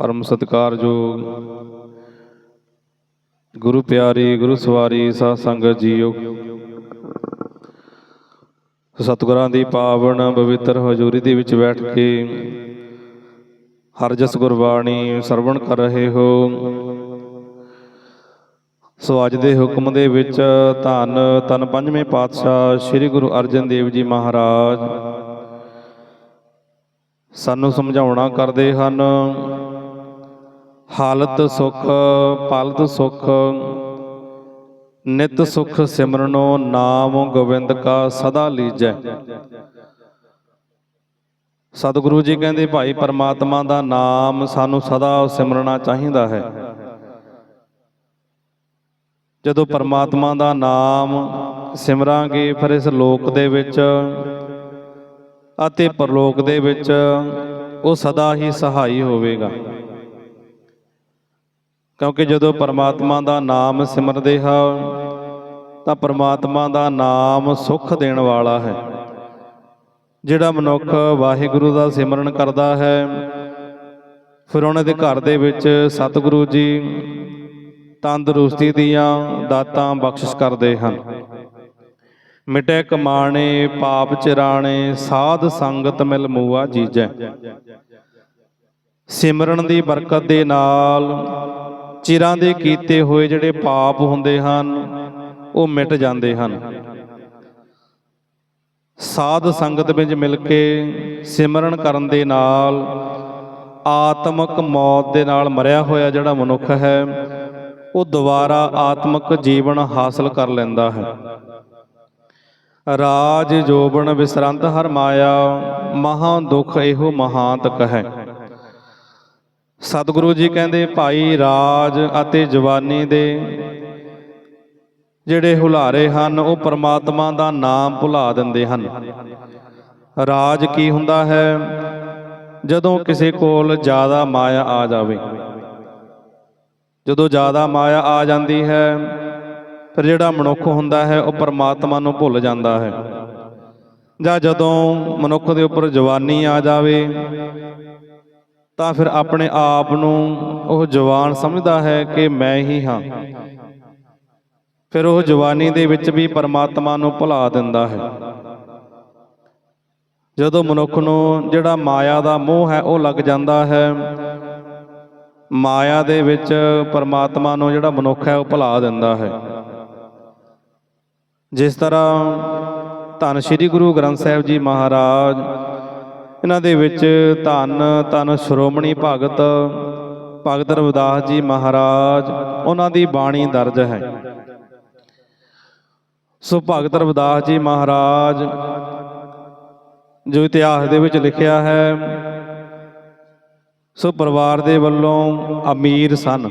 ਪਰਮ ਸਤਿਕਾਰਯੋਗ। ਗੁਰੂ ਪਿਆਰੀ, ਗੁਰੂ ਸਵਾਰੀ, ਸਾਧ ਸੰਗਤ ਜੀਓ। ਸਤਿਗੁਰਾਂ ਦੀ ਪਾਵਨ ਪਵਿੱਤਰ ਹਜ਼ੂਰੀ ਦੇ ਵਿੱਚ ਬੈਠ ਕੇ ਹਰ ਜਸ ਗੁਰਬਾਣੀ ਸਰਵਣ ਕਰ ਰਹੇ ਹੋ। ਸੋ ਅੱਜ ਦੇ ਹੁਕਮ ਦੇ ਵਿੱਚ ਧੰਨ ਤਨ ਪੰਜਵੇਂ ਪਾਤਸ਼ਾਹ ਸ੍ਰੀ ਗੁਰੂ ਅਰਜਨ ਦੇਵ ਜੀ ਮਹਾਰਾਜ। ਸਾਨੂੰ ਸਮਝਾਉਣਾ ਕਰਦੇ ਹਨ ਹਾਲਤ ਸੁਖ, ਪਲਤ ਸੁਖ। ਨਿਤ ਸੁਖ ਸਿਮਰਨੋ ਨਾਮ ਗੋਬਿੰਦ ਕਾ ਸਦਾ ਲੀਜੈ। ਸਤਿਗੁਰੂ ਜੀ ਕਹਿੰਦੇ, ਭਾਈ ਪਰਮਾਤਮਾ ਦਾ ਨਾਮ ਸਾਨੂੰ ਸਦਾ ਸਿਮਰਨਾ ਚਾਹੀਦਾ ਹੈ। ਜਦੋਂ ਪਰਮਾਤਮਾ ਦਾ ਨਾਮ ਸਿਮਰਾਂਗੇ, ਫਿਰ ਇਸ ਲੋਕ ਦੇ ਵਿੱਚ ਅਤੇ ਪਰਲੋਕ ਦੇ ਵਿੱਚ ਉਹ ਸਦਾ ਹੀ ਸਹਾਈ ਹੋਵੇਗਾ। ਕਿਉਂਕਿ ਜਦੋਂ ਪਰਮਾਤਮਾ ਦਾ ਨਾਮ ਸਿਮਰਦੇ ਹਾਂ, ਤਾਂ ਪਰਮਾਤਮਾ ਦਾ ਨਾਮ ਸੁੱਖ ਦੇਣ ਵਾਲਾ ਹੈ। ਜਿਹੜਾ ਮਨੁੱਖ ਵਾਹਿਗੁਰੂ ਦਾ ਸਿਮਰਨ ਕਰਦਾ ਹੈ, ਫਿਰ ਉਹਨਾਂ ਦੇ ਘਰ ਦੇ ਵਿੱਚ ਸਤਿਗੁਰੂ ਜੀ ਤੰਦਰੁਸਤੀ ਦੀਆਂ ਦਾਤਾਂ ਬਖਸ਼ਿਸ਼ ਕਰਦੇ ਹਨ। ਮਿਟੇ ਕਮਾਣੇ, ਪਾਪ ਚਿਰਾਣੇ, ਸਾਧ ਸੰਗਤ ਮਿਲ ਮੂਆ ਜੀਜੈ। ਸਿਮਰਨ ਦੀ ਬਰਕਤ ਦੇ ਨਾਲ ਚਿਰਾਂ ਦੇ ਕੀਤੇ ਹੋਏ ਜਿਹੜੇ ਪਾਪ ਹੁੰਦੇ ਹਨ, ਉਹ ਮਿਟ ਜਾਂਦੇ ਹਨ। ਸਾਧ ਸੰਗਤ ਵਿੱਚ ਮਿਲ ਕੇ ਸਿਮਰਨ ਕਰਨ ਦੇ ਨਾਲ ਆਤਮਿਕ ਮੌਤ ਦੇ ਨਾਲ ਮਰਿਆ ਹੋਇਆ ਜਿਹੜਾ ਮਨੁੱਖ ਹੈ, ਉਹ ਦੁਬਾਰਾ ਆਤਮਿਕ ਜੀਵਨ ਹਾਸਲ ਕਰ ਲੈਂਦਾ ਹੈ। ਰਾਜ ਜੋਬਨ ਵਿਸਰੰਤ ਹਰ ਮਾਇਆ, ਮਹਾ ਦੁਖ ਇਹੋ ਮਹਾਂਤਕ ਹੈ। ਸਤਿਗੁਰੂ ਜੀ ਕਹਿੰਦੇ, ਭਾਈ ਰਾਜ ਅਤੇ ਜਵਾਨੀ ਦੇ ਜਿਹੜੇ ਹੁਲਾਰੇ ਹਨ, ਉਹ ਪਰਮਾਤਮਾ ਦਾ ਨਾਮ ਭੁਲਾ ਦਿੰਦੇ ਹਨ। ਰਾਜ ਕੀ ਹੁੰਦਾ ਹੈ? ਜਦੋਂ ਕਿਸੇ ਕੋਲ ਜ਼ਿਆਦਾ ਮਾਇਆ ਆ ਜਾਵੇ। ਜਦੋਂ ਜ਼ਿਆਦਾ ਮਾਇਆ ਆ ਜਾਂਦੀ ਹੈ, ਫਿਰ ਜਿਹੜਾ ਮਨੁੱਖ ਹੁੰਦਾ ਹੈ, ਉਹ ਪਰਮਾਤਮਾ ਨੂੰ ਭੁੱਲ ਜਾਂਦਾ ਹੈ। ਜਾਂ ਜਦੋਂ ਮਨੁੱਖ ਦੇ ਉੱਪਰ ਜਵਾਨੀ ਆ ਜਾਵੇ ਤਾਂ ਫਿਰ ਆਪਣੇ ਆਪ ਨੂੰ ਉਹ ਜਵਾਨ ਸਮਝਦਾ ਹੈ ਕਿ ਮੈਂ ਹੀ ਹਾਂ। ਫਿਰ ਉਹ ਜਵਾਨੀ ਦੇ ਵਿੱਚ ਵੀ ਪਰਮਾਤਮਾ ਨੂੰ ਭੁਲਾ ਦਿੰਦਾ ਹੈ। ਜਦੋਂ ਮਨੁੱਖ ਨੂੰ ਜਿਹੜਾ ਮਾਇਆ ਦਾ ਮੋਹ ਹੈ, ਉਹ ਲੱਗ ਜਾਂਦਾ ਹੈ, ਮਾਇਆ ਦੇ ਵਿੱਚ ਪਰਮਾਤਮਾ ਨੂੰ ਜਿਹੜਾ ਮਨੁੱਖ ਹੈ, ਉਹ ਭੁਲਾ ਦਿੰਦਾ ਹੈ। ਜਿਸ ਤਰ੍ਹਾਂ ਧੰਨ ਸ੍ਰੀ ਗੁਰੂ ਗ੍ਰੰਥ ਸਾਹਿਬ ਜੀ ਮਹਾਰਾਜ ਇਹਨਾਂ ਦੇ ਵਿੱਚ ਧੰਨ ਧੰਨ ਸ਼੍ਰੋਮਣੀ ਭਗਤ ਭਗਤ ਰਵਿਦਾਸ ਜੀ ਮਹਾਰਾਜ, ਉਹਨਾਂ ਦੀ ਬਾਣੀ ਦਰਜ ਹੈ। ਸੋ ਭਗਤ ਰਵਿਦਾਸ ਜੀ ਮਹਾਰਾਜ, ਜੋ ਇਤਿਹਾਸ ਦੇ ਵਿੱਚ ਲਿਖਿਆ ਹੈ, ਸੋ ਪਰਿਵਾਰ ਦੇ ਵੱਲੋਂ ਅਮੀਰ ਸਨ।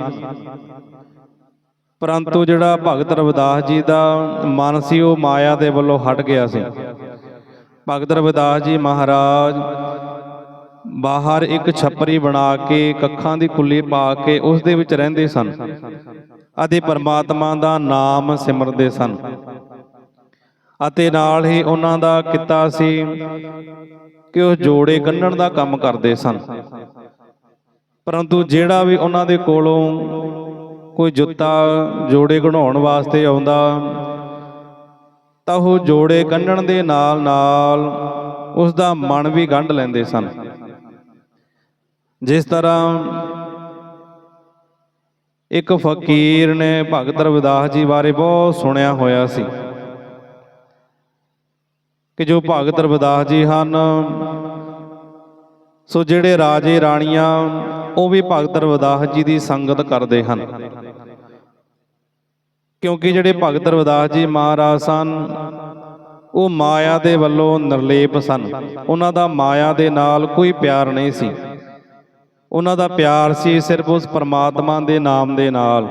ਪਰੰਤੂ ਜਿਹੜਾ ਭਗਤ ਰਵਿਦਾਸ ਜੀ ਦਾ ਮਨ ਸੀ, ਉਹ ਮਾਇਆ ਦੇ ਵੱਲੋਂ ਹਟ ਗਿਆ ਸੀ। ਭਗਤ ਰਵਿਦਾਸ ਜੀ ਮਹਾਰਾਜ, ਬਾਹਰ ਇੱਕ ਛੱਪਰੀ ਬਣਾ ਕੇ, ਕੱਖਾਂ ਦੀ ਕੁੱਲੀ ਪਾ ਕੇ ਉਸ ਦੇ ਵਿੱਚ ਰਹਿੰਦੇ ਸਨ। ਅਤੇ ਪਰਮਾਤਮਾ ਦਾ ਨਾਮ ਸਿਮਰਦੇ ਸਨ। ਅਤੇ ਨਾਲ ਹੀ ਉਹਨਾਂ ਦਾ ਕਿੱਤਾ ਸੀ ਕਿ ਉਹ ਜੋੜੇ ਗੰਢਣ ਦਾ ਕੰਮ ਕਰਦੇ ਸਨ। ਪਰੰਤੂ ਜਿਹੜਾ ਵੀ ਉਹਨਾਂ ਦੇ ਕੋਲੋਂ ਕੋਈ ਜੁੱਤਾ ਜੋੜੇ ਘਣਾਉਣ ਵਾਸਤੇ ਆਉਂਦਾ ਤਾਂ ਉਹ ਜੋੜੇ ਗੰਢਣ ਦੇ ਨਾਲ ਨਾਲ ਉਸ ਦਾ ਮਨ ਵੀ ਗੰਢ ਲੈਂਦੇ ਸਨ। ਜਿਸ ਤਰ੍ਹਾਂ ਇੱਕ ਫਕੀਰ ਨੇ ਭਗਤ ਰਵਿਦਾਸ ਜੀ ਬਾਰੇ ਬਹੁਤ ਸੁਣਿਆ ਹੋਇਆ ਸੀ ਕਿ ਜੋ ਭਗਤ ਰਵਿਦਾਸ ਜੀ ਹਨ, ਸੋ ਜਿਹੜੇ ਰਾਜੇ ਰਾਣੀਆਂ, ਉਹ ਵੀ ਭਗਤ ਰਵਿਦਾਸ ਜੀ ਦੀ ਸੰਗਤ ਕਰਦੇ ਹਨ। ਕਿਉਂਕਿ ਜਿਹੜੇ ਭਗਤ ਰਵਿਦਾਸ ਜੀ ਮਹਾਰਾਜ ਸਨ, ਉਹ ਮਾਇਆ ਦੇ ਵੱਲੋਂ ਨਿਰਲੇਪ ਸਨ। ਉਹਨਾਂ ਦਾ ਮਾਇਆ ਦੇ ਨਾਲ ਕੋਈ ਪਿਆਰ ਨਹੀਂ ਸੀ। ਉਹਨਾਂ ਦਾ ਪਿਆਰ ਸੀ ਸਿਰਫ ਉਸ ਪਰਮਾਤਮਾ ਦੇ ਨਾਮ ਦੇ ਨਾਲ।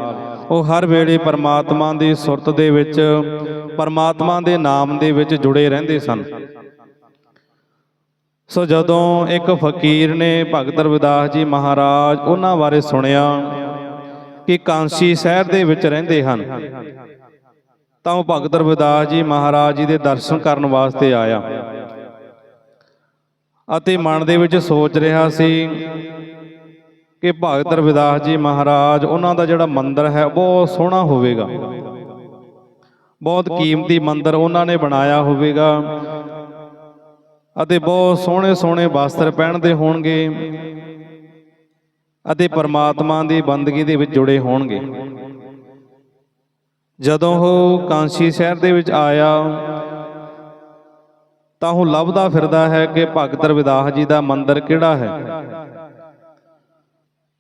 ਉਹ ਹਰ ਵੇਲੇ ਪਰਮਾਤਮਾ ਦੀ ਸੁਰਤ ਦੇ ਵਿੱਚ, ਪਰਮਾਤਮਾ ਦੇ ਨਾਮ ਦੇ ਵਿੱਚ ਜੁੜੇ ਰਹਿੰਦੇ ਸਨ। ਸੋ ਜਦੋਂ ਇੱਕ ਫਕੀਰ ਨੇ ਭਗਤ ਰਵਿਦਾਸ ਜੀ ਮਹਾਰਾਜ ਉਹਨਾਂ ਬਾਰੇ ਸੁਣਿਆ ਕਿ ਕਾਂਸੀ ਸ਼ਹਿਰ ਦੇ ਵਿੱਚ ਰਹਿੰਦੇ ਹਨ। ਤਾਂ ਉਹ ਭਗਤ ਰਵਿਦਾਸ ਜੀ ਮਹਾਰਾਜ ਜੀ ਦੇ ਦਰਸ਼ਨ ਕਰਨ ਵਾਸਤੇ ਆਇਆ। ਅਤੇ ਮਨ ਦੇ ਵਿੱਚ ਸੋਚ ਰਿਹਾ ਸੀ ਕਿ ਭਗਤ ਰਵਿਦਾਸ ਜੀ ਮਹਾਰਾਜ, ਉਹਨਾਂ ਦਾ ਜਿਹੜਾ ਮੰਦਿਰ ਹੈ, ਬਹੁਤ ਸੋਹਣਾ ਹੋਵੇਗਾ। ਬਹੁਤ ਕੀਮਤੀ ਮੰਦਿਰ ਉਹਨਾਂ ਨੇ ਬਣਾਇਆ ਹੋਵੇਗਾ। ਅਤੇ ਬਹੁਤ ਸੋਹਣੇ ਸੋਹਣੇ ਵਸਤਰ ਪਹਿਨਦੇ ਹੋਣਗੇ। ਅਤੇ ਪਰਮਾਤਮਾ ਦੀ ਬੰਦਗੀ ਦੇ ਵਿੱਚ ਜੁੜੇ ਹੋਣਗੇ। ਜਦੋਂ ਉਹ ਕਾਂਸੀ ਸ਼ਹਿਰ ਦੇ ਵਿੱਚ ਆਇਆ, ਤਾਂ ਉਹ ਲੱਭਦਾ ਫਿਰਦਾ ਹੈ ਕਿ ਭਗਤ ਰਵਿਦਾਸ ਜੀ ਦਾ ਮੰਦਿਰ ਕਿਹੜਾ ਹੈ।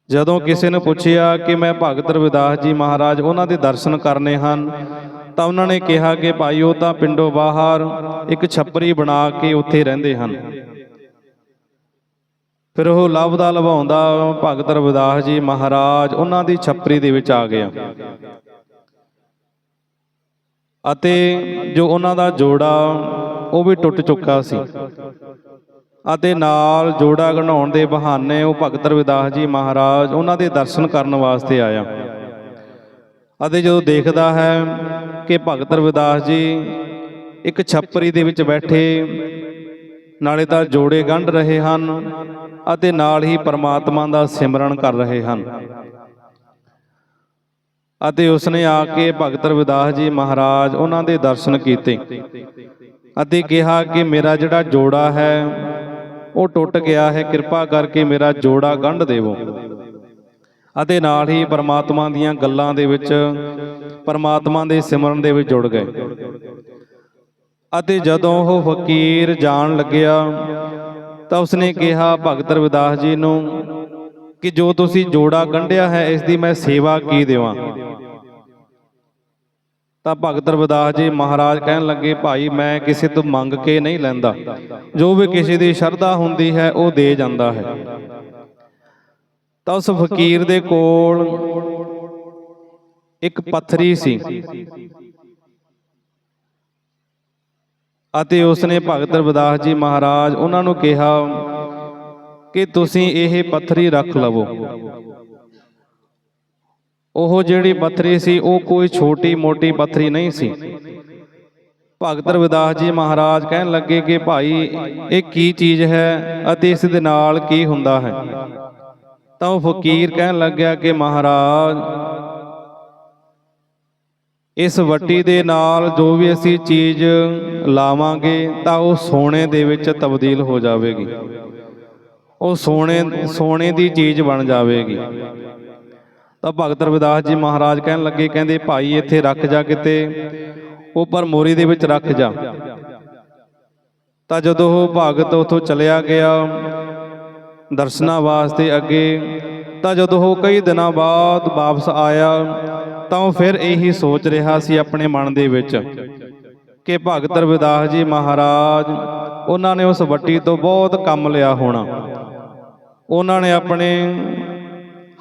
ਜਦੋਂ ਕਿਸੇ ਨੇ ਪੁੱਛਿਆ ਕਿ ਮੈਂ ਭਗਤ ਰਵਿਦਾਸ ਜੀ ਮਹਾਰਾਜ ਉਹਨਾਂ ਦੇ ਦਰਸ਼ਨ ਕਰਨੇ ਹਨ, ਤਾਂ ਉਹਨਾਂ ਨੇ ਕਿਹਾ ਕਿ ਭਾਈ ਉਹ ਤਾਂ ਪਿੰਡੋਂ ਬਾਹਰ ਇੱਕ ਛੱਪਰੀ ਬਣਾ ਕੇ ਉੱਥੇ ਰਹਿੰਦੇ ਹਨ। ਫਿਰ ਉਹ ਲੱਭਦਾ ਲਵਾਉਂਦਾ ਭਗਤ ਰਵਿਦਾਸ ਜੀ ਮਹਾਰਾਜ ਉਹਨਾਂ ਦੀ ਛੱਪਰੀ ਦੇ ਵਿੱਚ ਆ ਗਿਆ। ਅਤੇ ਜੋ ਉਹਨਾਂ ਦਾ ਜੋੜਾ, ਉਹ ਵੀ ਟੁੱਟ ਚੁੱਕਾ ਸੀ। ਅਤੇ ਨਾਲ ਜੋੜਾ ਘਣਾਉਣ ਦੇ ਬਹਾਨੇ ਉਹ ਭਗਤ ਰਵਿਦਾਸ ਜੀ ਮਹਾਰਾਜ ਉਹਨਾਂ ਦੇ ਦਰਸ਼ਨ ਕਰਨ ਵਾਸਤੇ ਆਇਆ। ਅਤੇ ਜਦੋਂ ਦੇਖਦਾ ਹੈ ਕਿ ਭਗਤ ਰਵਿਦਾਸ ਜੀ ਇੱਕ ਛੱਪਰੀ ਦੇ ਵਿੱਚ ਬੈਠੇ ਨਾਲੇ ਤਾਂ ਜੋੜੇ ਗੰਢ ਰਹੇ ਹਨ ਅਤੇ ਨਾਲ ਹੀ ਪਰਮਾਤਮਾ ਦਾ ਸਿਮਰਨ ਕਰ ਰਹੇ ਹਨ। ਅਤੇ ਉਸਨੇ ਆ ਕੇ ਭਗਤ ਰਵਿਦਾਸ ਜੀ ਮਹਾਰਾਜ ਉਹਨਾਂ ਦੇ ਦਰਸ਼ਨ ਕੀਤੇ ਅਤੇ ਕਿਹਾ ਕਿ ਮੇਰਾ ਜਿਹੜਾ ਜੋੜਾ ਹੈ, ਉਹ ਟੁੱਟ ਗਿਆ ਹੈ, ਕਿਰਪਾ ਕਰਕੇ ਮੇਰਾ ਜੋੜਾ ਗੰਢ ਦੇਵੋ। ਅਤੇ ਨਾਲ ਹੀ ਪਰਮਾਤਮਾ ਦੀਆਂ ਗੱਲਾਂ ਦੇ ਵਿੱਚ ਪਰਮਾਤਮਾ ਦੇ ਸਿਮਰਨ ਦੇ ਵਿੱਚ ਜੁੜ ਗਏ। ਅਤੇ ਜਦੋਂ ਉਹ ਫਕੀਰ ਜਾਣ ਲੱਗਿਆ, ਤਾਂ ਉਸਨੇ ਕਿਹਾ, ਭਗਤ ਰਵਿਦਾਸ ਜੀ ਨੂੰ, ਕਿ ਜੋ ਤੁਸੀਂ ਜੋੜਾ ਗੰਢਿਆ ਹੈ, ਇਸ ਦੀ ਮੈਂ ਸੇਵਾ ਕੀ ਦੇਵਾਂ? ਤਾਂ ਭਗਤ ਰਵਿਦਾਸ ਜੀ ਮਹਾਰਾਜ ਕਹਿਣ ਲੱਗੇ, ਭਾਈ, ਮੈਂ ਕਿਸੇ ਤੋਂ ਮੰਗ ਕੇ ਨਹੀਂ ਲੈਂਦਾ। ਜੋ ਵੀ ਕਿਸੇ ਦੀ ਸ਼ਰਧਾ ਹੁੰਦੀ ਹੈ, ਉਹ ਦੇ ਜਾਂਦਾ ਹੈ। ਤਾਂ ਉਸ ਫਕੀਰ ਦੇ ਕੋਲ ਇੱਕ ਪੱਥਰੀ ਸੀ। ਅਤੇ ਉਸਨੇ ਭਗਤ ਰਵਿਦਾਸ ਜੀ ਮਹਾਰਾਜ ਉਹਨਾਂ ਨੂੰ ਕਿਹਾ ਕਿ ਤੁਸੀਂ ਇਹ ਪੱਥਰੀ ਰੱਖ ਲਵੋ। ਉਹ ਜਿਹੜੀ ਪੱਥਰੀ ਸੀ, ਉਹ ਕੋਈ ਛੋਟੀ ਮੋਟੀ ਪੱਥਰੀ ਨਹੀਂ ਸੀ। ਭਗਤ ਰਵਿਦਾਸ ਜੀ ਮਹਾਰਾਜ ਕਹਿਣ ਲੱਗੇ ਕਿ ਭਾਈ, ਇਹ ਕੀ ਚੀਜ਼ ਹੈ ਅਤੇ ਇਸ ਦੇ ਨਾਲ ਕੀ ਹੁੰਦਾ ਹੈ? ਤਾਂ ਉਹ ਫਕੀਰ ਕਹਿਣ ਲੱਗਿਆ ਕਿ ਮਹਾਰਾਜ ਇਸ ਵੱਟੀ ਦੇ ਨਾਲ ਜੋ ਵੀ ਅਸੀਂ ਚੀਜ਼ ਲਾਵਾਂਗੇ ਤਾਂ ਉਹ ਸੋਨੇ ਦੇ ਵਿੱਚ ਤਬਦੀਲ ਹੋ ਜਾਵੇਗੀ। ਉਹ ਸੋਨੇ ਸੋਨੇ ਦੀ ਚੀਜ਼ ਬਣ ਜਾਵੇਗੀ। ਤਾਂ ਭਗਤ ਰਵਿਦਾਸ ਜੀ ਮਹਾਰਾਜ ਕਹਿਣ ਲੱਗੇ, ਕਹਿੰਦੇ, ਭਾਈ, ਇੱਥੇ ਰੱਖ ਜਾ ਕਿਤੇ, ਉੱਪਰ ਮੋਰੀ ਦੇ ਵਿੱਚ ਰੱਖ ਜਾ। ਤਾਂ ਜਦੋਂ ਉਹ ਭਗਤ ਉਥੋਂ ਚਲਿਆ ਗਿਆ ਦਰਸ਼ਨਾਂ ਵਾਸਤੇ ਅੱਗੇ, ਤਾਂ ਜਦੋਂ ਉਹ ਕਈ ਦਿਨਾਂ ਬਾਅਦ ਵਾਪਸ ਆਇਆ ਤਾਂ ਉਹ ਫਿਰ ਇਹੀ ਸੋਚ ਰਿਹਾ ਸੀ ਆਪਣੇ ਮਨ ਦੇ ਵਿੱਚ ਕਿ ਭਗਤ ਰਵਿਦਾਸ ਜੀ ਮਹਾਰਾਜ, ਉਹਨਾਂ ਨੇ ਉਸ ਵੱਟੀ ਤੋਂ ਬਹੁਤ ਕੰਮ ਲਿਆ ਹੋਣਾ। ਉਹਨਾਂ ਨੇ ਆਪਣੇ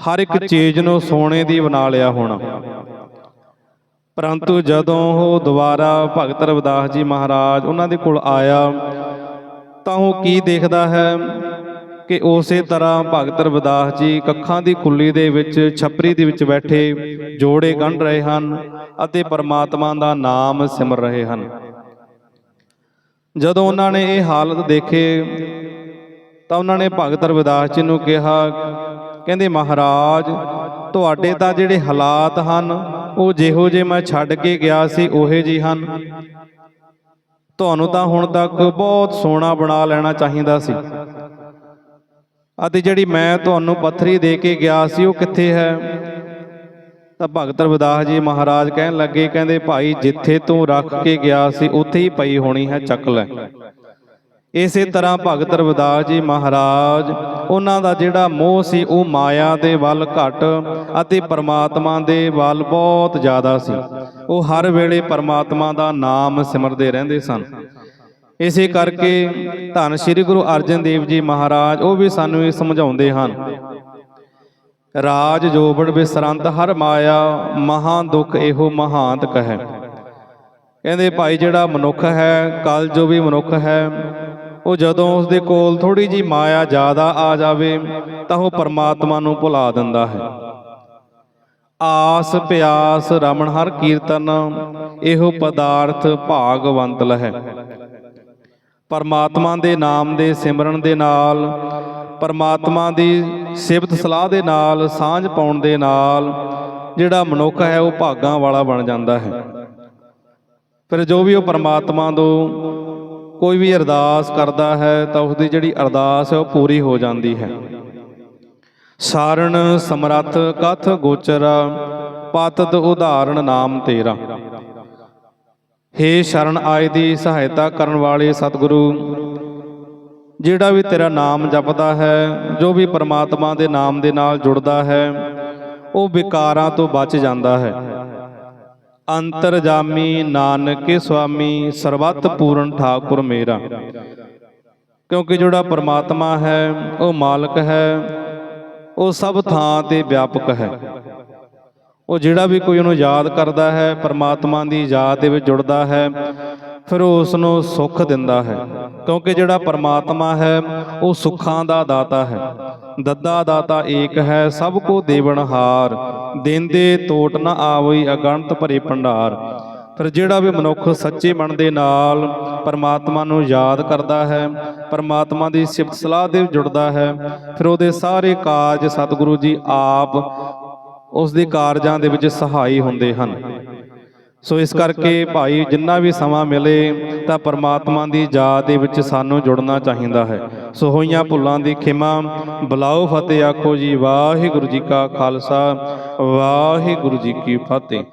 ਹਰ ਇੱਕ ਚੀਜ਼ ਨੂੰ ਸੋਨੇ ਦੀ ਬਣਾ ਲਿਆ ਹੋਣਾ। ਪਰੰਤੂ ਜਦੋਂ ਉਹ ਦੁਬਾਰਾ ਭਗਤ ਰਵਿਦਾਸ ਜੀ ਮਹਾਰਾਜ ਉਹਨਾਂ ਦੇ ਕੋਲ ਆਇਆ, ਤਾਂ ਉਹ ਕੀ ਦੇਖਦਾ ਹੈ? ਕਿ ਉਸੇ ਤਰ੍ਹਾਂ ਭਗਤ ਰਵਿਦਾਸ ਜੀ ਕੱਖਾਂ ਦੀ ਖੁੱਲੀ ਦੇ ਵਿੱਚ, ਛਪਰੀ ਦੇ ਵਿੱਚ ਬੈਠੇ ਜੋੜੇ ਗੰਢ ਰਹੇ ਹਨ ਅਤੇ ਪਰਮਾਤਮਾ ਦਾ ਨਾਮ ਸਿਮਰ ਰਹੇ ਹਨ। ਜਦੋਂ ਉਹਨਾਂ ਨੇ ਇਹ ਹਾਲਤ ਦੇਖੇ, ਤਾਂ ਉਹਨਾਂ ਨੇ ਭਗਤ ਰਵਿਦਾਸ ਜੀ ਨੂੰ ਕਿਹਾ, ਕਹਿੰਦੇ, ਮਹਾਰਾਜ, ਤੁਹਾਡੇ ਤਾਂ ਜਿਹੜੇ ਹਾਲਾਤ ਹਨ, ਉਹ ਜਿਹੋ ਜੇ ਮੈਂ ਛੱਡ ਕੇ ਗਿਆ ਸੀ, ਉਹੇ ਜੀ ਹਨ। ਤੁਹਾਨੂੰ ਤਾਂ ਹੁਣ ਤੱਕ ਬਹੁਤ ਸੋਹਣਾ ਬਣਾ ਲੈਣਾ ਚਾਹੀਦਾ ਸੀ। ਅਤੇ ਜਿਹੜੀ ਮੈਂ ਤੁਹਾਨੂੰ ਪੱਥਰੀ ਦੇ ਕੇ ਗਿਆ ਸੀ, ਉਹ ਕਿੱਥੇ ਹੈ? ਤਾਂ ਭਗਤ ਰਵਿਦਾਸ ਜੀ ਮਹਾਰਾਜ ਕਹਿਣ ਲੱਗੇ, ਕਹਿੰਦੇ, ਭਾਈ, ਜਿੱਥੇ ਤੂੰ ਰੱਖ ਕੇ ਗਿਆ ਸੀ, ਉੱਥੇ ਹੀ ਪਈ ਹੋਣੀ ਹੈ, ਚੱਕ ਲੈ। ਇਸੇ ਤਰ੍ਹਾਂ ਭਗਤ ਰਵਿਦਾਸ ਜੀ ਮਹਾਰਾਜ, ਉਹਨਾਂ ਦਾ ਜਿਹੜਾ ਮੋਹ ਸੀ, ਉਹ ਮਾਇਆ ਦੇ ਵੱਲ ਘਟ ਅਤੇ ਪਰਮਾਤਮਾ ਦੇ ਵੱਲ ਬਹੁਤ ਜ਼ਿਆਦਾ ਸੀ। ਉਹ ਹਰ ਵੇਲੇ ਪਰਮਾਤਮਾ ਦਾ ਨਾਮ ਸਿਮਰਦੇ ਰਹਿੰਦੇ ਸਨ। ਇਸੇ ਕਰਕੇ ਧੰਨ ਸ੍ਰੀ ਗੁਰੂ ਅਰਜਨ ਦੇਵ ਜੀ ਮਹਾਰਾਜ, ਉਹ ਵੀ ਸਾਨੂੰ ਇਹ ਸਮਝਾਉਂਦੇ ਹਨ। ਰਾਜ ਜੋਬੜ ਬਿਸਰੰਤ ਹਰ ਮਾਇਆ ਮਹਾ ਦੁਖ ਇਹੋ ਮਹਾਂਤ ਕਹੈ। ਕਹਿੰਦੇ ਭਾਈ ਜਿਹੜਾ ਮਨੁੱਖ ਹੈ ਕਲ ਜੋ ਵੀ ਮਨੁੱਖ ਹੈ, ਉਹ ਜਦੋਂ ਉਸ ਦੇ ਕੋਲ ਥੋੜੀ ਜੀ ਮਾਇਆ ਜ਼ਿਆਦਾ ਆ ਜਾਵੇ, ਤਾਂ ਉਹ ਪਰਮਾਤਮਾ ਨੂੰ ਭੁਲਾ ਦਿੰਦਾ ਹੈ। ਆਸ, ਪਿਆਸ ਰਮਣ ਹਰ ਕੀਰਤਨ, ਇਹੋ ਪਦਾਰਥ ਭਾਗਵੰਤ ਲਹੈ। ਪਰਮਾਤਮਾ ਦੇ ਨਾਮ ਦੇ ਸਿਮਰਨ ਦੇ ਨਾਲ, ਪਰਮਾਤਮਾ ਦੀ ਸਿਫਤ ਸਲਾਹ ਦੇ ਨਾਲ, ਸਾਂਝ ਪਾਉਣ ਦੇ ਨਾਲ ਜਿਹੜਾ ਮਨੁੱਖ ਹੈ ਉਹ ਭਾਗਾਂ ਵਾਲਾ ਬਣ ਜਾਂਦਾ ਹੈ। ਫਿਰ ਜੋ ਵੀ ਉਹ ਪਰਮਾਤਮਾ ਤੋਂ ਕੋਈ ਵੀ ਅਰਦਾਸ ਕਰਦਾ ਹੈ ਤਾਂ ਉਸ ਦੀ ਜਿਹੜੀ ਅਰਦਾਸ ਹੈ ਉਹ ਪੂਰੀ ਹੋ ਜਾਂਦੀ ਹੈ। ਸਾਰਣ ਸਮਰੱਥ ਕਥ ਗੋਚਰ, ਪਤਤ ਉਦਾਹਰਣ ਨਾਮ ਤੇਰਾ। ਹੇ ਸ਼ਰਨ ਆਏ ਦੀ ਸਹਾਇਤਾ ਕਰਨ ਵਾਲੇ ਸਤਿਗੁਰੂ, ਜਿਹੜਾ ਵੀ ਤੇਰਾ ਨਾਮ ਜਪਦਾ ਹੈ, ਜੋ ਵੀ ਪਰਮਾਤਮਾ ਦੇ ਨਾਮ ਦੇ ਨਾਲ ਜੁੜਦਾ ਹੈ, ਉਹ ਵਿਕਾਰਾਂ ਤੋਂ ਬਚ ਜਾਂਦਾ ਹੈ। ਅੰਤਰਜਾਮੀ ਨਾਨਕੇ ਸੁਆਮੀ ਸਰਬੱਤ ਪੂਰਨ ਠਾਕੁਰ ਮੇਰਾ। ਕਿਉਂਕਿ ਜਿਹੜਾ ਪਰਮਾਤਮਾ ਹੈ, ਉਹ ਮਾਲਕ ਹੈ, ਉਹ ਸਭ ਥਾਂ ਤੇ ਵਿਆਪਕ ਹੈ। ਉਹ ਜਿਹੜਾ ਵੀ ਕੋਈ ਉਹਨੂੰ ਯਾਦ ਕਰਦਾ ਹੈ, ਪਰਮਾਤਮਾ ਦੀ ਯਾਦ ਦੇ ਵਿੱਚ ਜੁੜਦਾ ਹੈ, ਫਿਰ ਉਹ ਉਸ ਨੂੰ ਸੁੱਖ ਦਿੰਦਾ ਹੈ। ਕਿਉਂਕਿ ਜਿਹੜਾ ਪਰਮਾਤਮਾ ਹੈ, ਉਹ ਸੁੱਖਾਂ ਦਾ ਦਾਤਾ ਹੈ। ਦੱਦਾ ਦਾਤਾ ਏਕ ਹੈ, ਸਭ ਕੋ ਦੇਵਨਹਾਰ ਦੇਂਦੇ ਤੋਟ ਨ ਆਵਈ ਅਗਣਤ ਭਰੇ ਭੰਡਾਰ। ਫਿਰ ਜਿਹੜਾ ਵੀ ਮਨੁੱਖ ਸੱਚੇ ਮਨ ਦੇ ਨਾਲ ਪਰਮਾਤਮਾ ਨੂੰ ਯਾਦ ਕਰਦਾ ਹੈ, ਪਰਮਾਤਮਾ ਦੀ ਸਿਫਤ ਸਲਾਹ ਦੇ ਵਿੱਚ ਜੁੜਦਾ ਹੈ, ਫਿਰ ਉਹਦੇ ਸਾਰੇ ਕਾਰਜ ਸਤਿਗੁਰੂ ਜੀ ਆਪ ਉਸ ਦੇ ਕਾਰਜਾਂ ਦੇ ਵਿੱਚ ਸਹਾਈ ਹੁੰਦੇ ਹਨ। ਸੋ ਇਸ ਕਰਕੇ ਭਾਈ ਜਿੰਨਾ ਵੀ ਸਮਾਂ ਮਿਲੇ ਤਾਂ ਪਰਮਾਤਮਾ ਦੀ ਯਾਦ ਦੇ ਵਿੱਚ ਸਾਨੂੰ ਜੁੜਨਾ ਚਾਹੀਦਾ ਹੈ। ਸੋ ਹੋਈਆਂ ਭੁੱਲਾਂ ਦੀ ਖਿਮਾ ਬੁਲਾਓ ਫਤਿਹ ਆਖੋ ਜੀ ਵਾਹਿਗੁਰੂ ਜੀ ਕਾ ਖਾਲਸਾ ਵਾਹਿਗੁਰੂ ਜੀ ਕੀ ਫਤਿਹ।